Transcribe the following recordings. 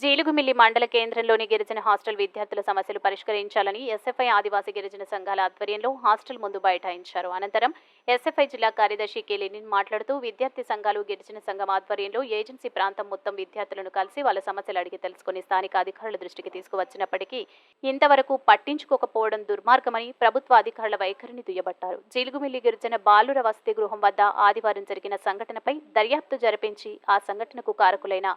జీలుగుమిల్లి మండల కేంద్రంలోని గిరిజన హాస్టల్ విద్యార్థుల సమస్యలు పరిష్కరించాలని ఎస్ఎఫ్ఐ ఆదివాసీ గిరిజన సంఘాల ఆధ్వర్యంలో హాస్టల్ ముందు బైఠాయించారు. అనంతరం ఎస్ఎఫ్ఐ జిల్లా కార్యదర్శి కె. లెనిన్ మాట్లాడుతూ విద్యార్థి సంఘాలు గిరిజన సంఘం ఆధ్వర్యంలో ఏజెన్సీ ప్రాంతం మొత్తం విద్యార్థులను కలిసి వాళ్ళ సమస్యలు అడిగి తెలుసుకుని స్థానిక అధికారుల దృష్టికి తీసుకువచ్చినప్పటికీ ఇంతవరకు పట్టించుకోకపోవడం దుర్మార్గమని ప్రభుత్వ అధికారుల వైఖరిని దుయ్యబట్టారు. జీలుగుమిల్లి గిరిజన బాలుర వసతి గృహం వద్ద ఆదివారం జరిగిన సంఘటనపై దర్యాప్తు జరిపించి ఆ సంఘటనకు కారకులైన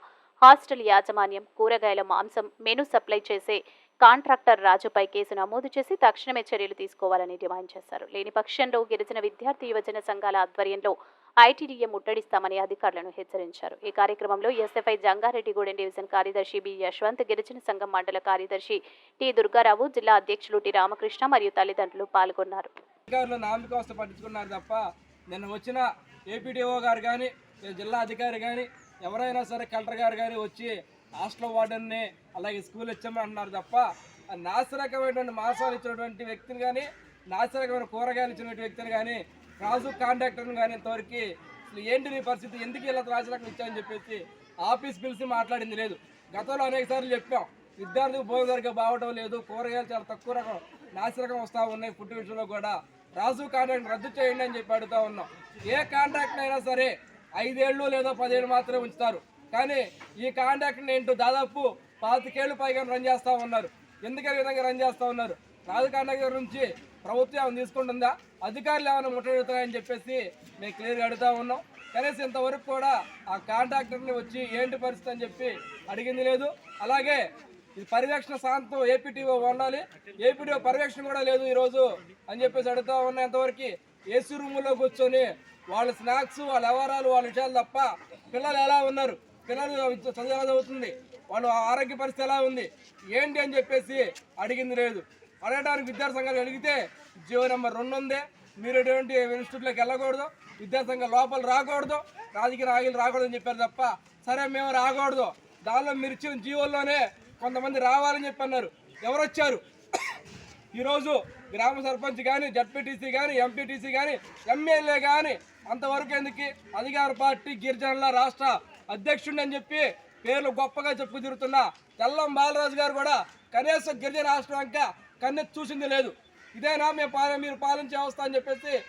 హాస్టల్ యాజమాన్యం కూరగాయల మాంసం మెను సప్లై చేసే కాంట్రాక్టర్ రాజుపై కేసు నమోదు చేసి తక్షణమే చర్యలు తీసుకోవాలని డిమాండ్ చేశారు. లేని పక్షంలో గిరిజన విద్యార్థి యువజన సంఘాల ఆధ్వర్యంలో ఐటీడీఏ ముట్టడిస్తామని అధికారులను హెచ్చరించారు. ఈ కార్యక్రమంలో ఎస్ఎఫ్ఐ జంగారెడ్డిగూడెం డివిజన్ కార్యదర్శి బి యశ్వంత్ గిరిజన సంఘం మండల కార్యదర్శి టి దుర్గారావు జిల్లా అధ్యక్షులు టి రామకృష్ణ మరియు తల్లిదండ్రులు పాల్గొన్నారు. పట్టించుకున్నారు తప్ప నిన్న వచ్చిన ఏపీడీఓ గారు కానీ జిల్లా అధికారి కానీ ఎవరైనా సరే కలెక్టర్ గారు కానీ వచ్చి హాస్టల్ వార్డెన్ని అలాగే స్కూల్ ఇచ్చామని అంటున్నారు తప్ప ఆ నాసిరకమైనటువంటి మాసాలు ఇచ్చినటువంటి వ్యక్తిని కానీ నాసిరకమైన కూరగాయలు ఇచ్చినటువంటి వ్యక్తిని కానీ రాజు కాంట్రాక్టర్ని కానీ ఇంతవరకు అసలు ఏంటి నీ పరిస్థితి? ఎందుకు ఇలా రాజరకం ఇచ్చామని చెప్పేసి ఆఫీస్ పిలిచి మాట్లాడింది లేదు. గతంలో అనేక సార్లు చెప్పాం. విద్యార్థికి భోజనం సరిగ్గా బాగటం లేదు కూరగాయలు చాలా తక్కువ రకం నాసిరకం వస్తూ ఉన్నాయి ఫుడ్ విషయంలో కూడా. రాజు కాంట్రాక్ట్ రద్దు చేయండి అని చెప్పి అడుగుతా ఉన్నాం. ఏ కాంట్రాక్ట్ అయినా సరే ఐదేళ్ళు లేదా పదిహేను మాత్రమే ఉంచుతారు. కానీ ఈ కాంట్రాక్ట్ని ఏంటో దాదాపు పాతికేళ్ళు పైగా రన్ చేస్తూ ఉన్నారు. ఎందుకు విధంగా రన్ చేస్తూ ఉన్నారు? రాజు కాంట్రాక్ట్ నుంచి ప్రభుత్వం ఏమైనా తీసుకుంటుందా? అధికారులు ఏమైనా ముట్టడుగుతాయని చెప్పేసి మేము క్లియర్గా అడుగుతా ఉన్నాం. కనీసం ఇంతవరకు కూడా ఆ కాంట్రాక్టర్ని వచ్చి ఏంటి పరిస్థితి అని చెప్పి అడిగింది లేదు. అలాగే ఇది పర్యవేక్షణ సాంతం ఏపీటీఓ ఉండాలి. ఏపీటీఓ పర్యవేక్షణ కూడా లేదు ఈరోజు అని చెప్పేసి అడుగుతా ఉన్నా ఇంతవరకు. ఏసీ రూములో కూర్చొని వాళ్ళ స్నాక్స్ వాళ్ళ వ్యవహారాలు వాళ్ళ విషయాలు తప్ప పిల్లలు ఎలా ఉన్నారు? పిల్లలు చదువు ఎలా చదువుతుంది వాళ్ళ ఆరోగ్య పరిస్థితి ఎలా ఉంది? ఏంటి అని చెప్పేసి అడిగింది లేదు. అడగడానికి విద్యార్థి సంఘాలు అడిగితే జియో నెంబర్ రెండు ఉంది. మీరు ఎటువంటి ఇన్స్టిట్యూట్లోకి వెళ్ళకూడదు. విద్యాసంఘం లోపల రాకూడదు. రాజకీయ నాయకులు రాకూడదు అని చెప్పారు తప్ప సరే మేము రాకూడదు. దానిలో మీరు ఇచ్చిన జీవోల్లోనే కొంతమంది రావాలని చెప్పి అన్నారు. ఎవరు వచ్చారు ఈరోజు గ్రామ సర్పంచ్ కానీ జడ్పీటీసీ కానీ ఎంపీటీసీ కానీ ఎమ్మెల్యే కానీ అంతవరకు ఎందుకు అధికార పార్టీ గిరిజనుల రాష్ట్ర అధ్యక్షుడు చెప్పి పేర్లు గొప్పగా చెప్పు తిరుగుతున్న. తెల్లం బాలరాజు గారు కూడా కనీసం గిరిజన రాష్ట్రం ఇంకా కన్నెత్తి చూసింది లేదు. ఇదేనా మేము పాలన మీరు పాలించే వ్యవస్థ అని చెప్పేసి